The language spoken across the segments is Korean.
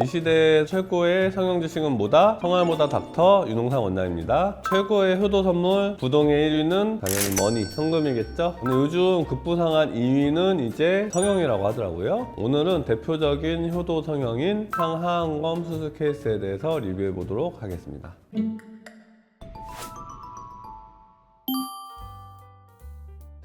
이 시대 최고의 성형 지식은 뭐다? 성알보다 닥터 윤홍상 원장입니다. 최고의 효도 선물 부동의 1위는 당연히 머니 현금이겠죠? 근데 요즘 급부상한 2위는 이제 성형이라고 하더라고요. 오늘은 대표적인 효도 성형인 상하안검 수술 케이스에 대해서 리뷰해 보도록 하겠습니다.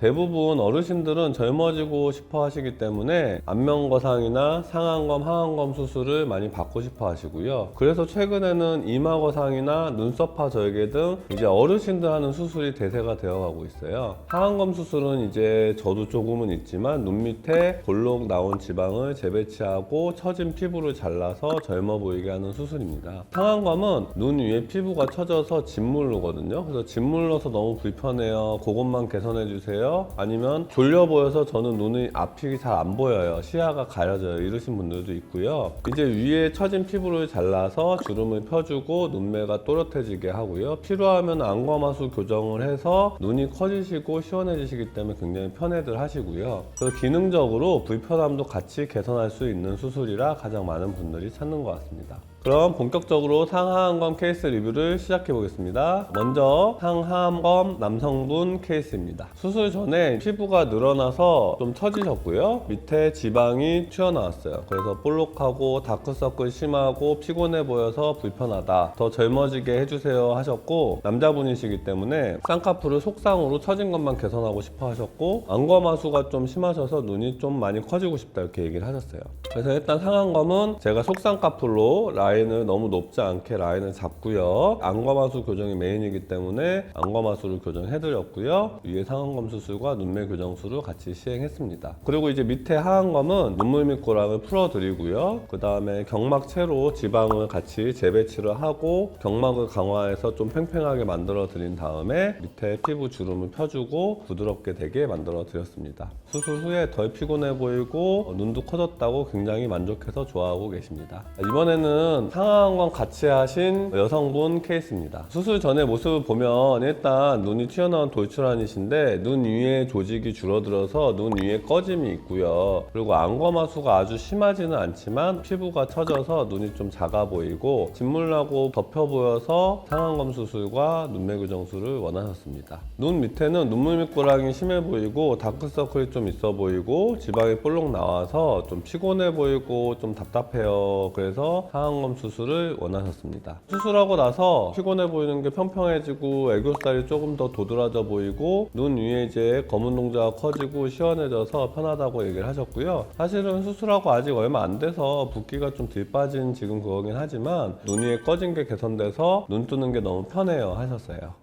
대부분 어르신들은 젊어지고 싶어 하시기 때문에 안면거상이나 상안검, 하안검 수술을 많이 받고 싶어 하시고요. 그래서 최근에는 이마거상이나 눈썹파 절개 등 이제 어르신들 하는 수술이 대세가 되어 가고 있어요. 하안검 수술은 이제 저도 조금은 있지만 눈 밑에 볼록 나온 지방을 재배치하고 처진 피부를 잘라서 젊어 보이게 하는 수술입니다. 상안검은 눈 위에 피부가 처져서 짓물르거든요. 그래서 짓물러서 너무 불편해요. 그것만 개선해 주세요. 아니면 졸려 보여서 저는 눈이 앞이 잘 안 보여요. 시야가 가려져요. 이러신 분들도 있고요. 이제 위에 처진 피부를 잘라서 주름을 펴주고 눈매가 또렷해지게 하고요. 필요하면 안검하수 교정을 해서 눈이 커지시고 시원해지시기 때문에 굉장히 편애들 하시고요. 그래서 기능적으로 불편함도 같이 개선할 수 있는 수술이라 가장 많은 분들이 찾는 것 같습니다. 그럼 본격적으로 상하암검 케이스 리뷰를 시작해 보겠습니다. 먼저 상하암검 남성분 케이스입니다. 수술 전에 피부가 늘어나서 좀 처지셨고요. 밑에 지방이 튀어나왔어요. 그래서 볼록하고 다크서클 심하고 피곤해 보여서 불편하다. 더 젊어지게 해주세요 하셨고 남자분이시기 때문에 쌍꺼풀을 속상으로 처진 것만 개선하고 싶어 하셨고 안검하수가 좀 심하셔서 눈이 좀 많이 커지고 싶다 이렇게 얘기를 하셨어요. 그래서 일단 상안검은 제가 속쌍꺼풀로 라인 을 너무 높지 않게 라인을 잡고요. 안검하수 교정이 메인이기 때문에 안검하수를 교정해드렸고요. 위에 상안검 수술과 눈매 교정술을 같이 시행했습니다. 그리고 이제 밑에 하안검은 눈물 밑 고랑을 풀어드리고요. 그 다음에 경막체로 지방을 같이 재배치를 하고 경막을 강화해서 좀 팽팽하게 만들어 드린 다음에 밑에 피부 주름을 펴주고 부드럽게 되게 만들어 드렸습니다. 수술 후에 덜 피곤해 보이고 어, 눈도 커졌다고 굉장히 만족해서 좋아하고 계십니다. 이번에는 상하안검 같이 하신 여성분 케이스입니다. 수술 전에 모습을 보면 일단 눈이 튀어나온 돌출환이신데 눈 위에 조직이 줄어들어서 눈 위에 꺼짐이 있고요. 그리고 안검하수가 아주 심하지는 않지만 피부가 처져서 눈이 좀 작아 보이고 짓물나고 덮여 보여서 상안검 수술과 눈매 교정술을 원하셨습니다. 눈 밑에는 눈물 밑고랑이 심해 보이고 다크서클이 좀 있어 보이고 지방이 볼록 나와서 좀 피곤해 보이고 좀 답답해요. 그래서 상안검 수술을 원하셨습니다. 수술하고 나서 피곤해 보이는 게 평평해지고 애교살이 조금 더 도드라져 보이고 눈 위에 이제 검은 동자가 커지고 시원해져서 편하다고 얘기를 하셨고요. 사실은 수술하고 아직 얼마 안 돼서 붓기가 좀 덜 빠진 지금 그거긴 하지만 눈 위에 꺼진 게 개선돼서 눈 뜨는 게 너무 편해요 하셨어요.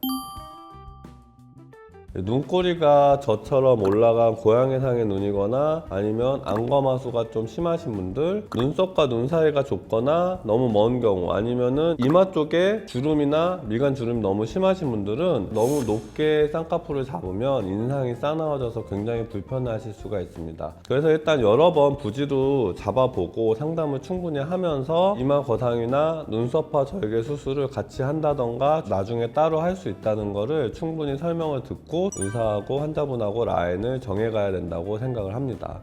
눈꼬리가 저처럼 올라간 고양이상의 눈이거나 아니면 안검하수가 좀 심하신 분들 눈썹과 눈 사이가 좁거나 너무 먼 경우 아니면은 이마 쪽에 주름이나 미간 주름이 너무 심하신 분들은 너무 높게 쌍꺼풀을 잡으면 인상이 싸나워져서 굉장히 불편해하실 수가 있습니다. 그래서 일단 여러 번 부지로 잡아보고 상담을 충분히 하면서 이마 거상이나 눈썹화 절개 수술을 같이 한다던가 나중에 따로 할 수 있다는 거를 충분히 설명을 듣고 의사하고 환자분하고 라인을 정해가야 된다고 생각을 합니다.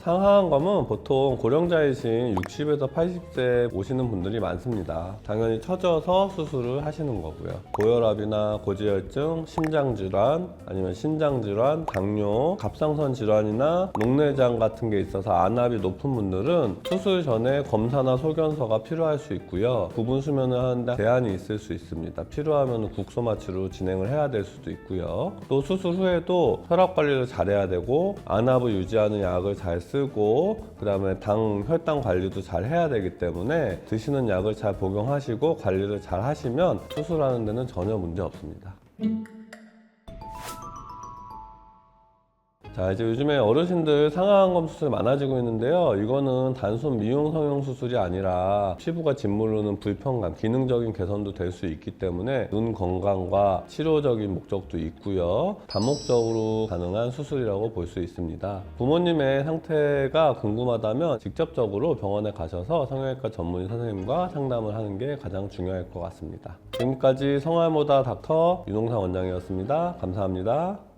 상하안검은 보통 고령자이신 60에서 80세 오시는 분들이 많습니다. 당연히 처져서 수술을 하시는 거고요. 고혈압이나 고지혈증, 심장질환, 아니면 신장질환, 당뇨, 갑상선 질환이나 녹내장 같은 게 있어서 안압이 높은 분들은 수술 전에 검사나 소견서가 필요할 수 있고요. 부분 수면을 하는데 제한이 있을 수 있습니다. 필요하면 국소 마취로 진행을 해야 될 수도 있고요. 또 수술 후에도 혈압 관리를 잘해야 되고 안압을 유지하는 약을 잘 쓰고 그다음에 당 혈당 관리도 잘 해야 되기 때문에 드시는 약을 잘 복용하시고 관리를 잘 하시면 수술하는 데는 전혀 문제 없습니다. 자 이제 요즘에 어르신들 상하안검 수술 많아지고 있는데요. 이거는 단순 미용 성형 수술이 아니라 피부가 짓무르는 불편감 기능적인 개선도 될 수 있기 때문에 눈 건강과 치료적인 목적도 있고요. 다목적으로 가능한 수술이라고 볼 수 있습니다. 부모님의 상태가 궁금하다면 직접적으로 병원에 가셔서 성형외과 전문의 선생님과 상담을 하는 게 가장 중요할 것 같습니다. 지금까지 성알모다 닥터 윤홍상 원장이었습니다. 감사합니다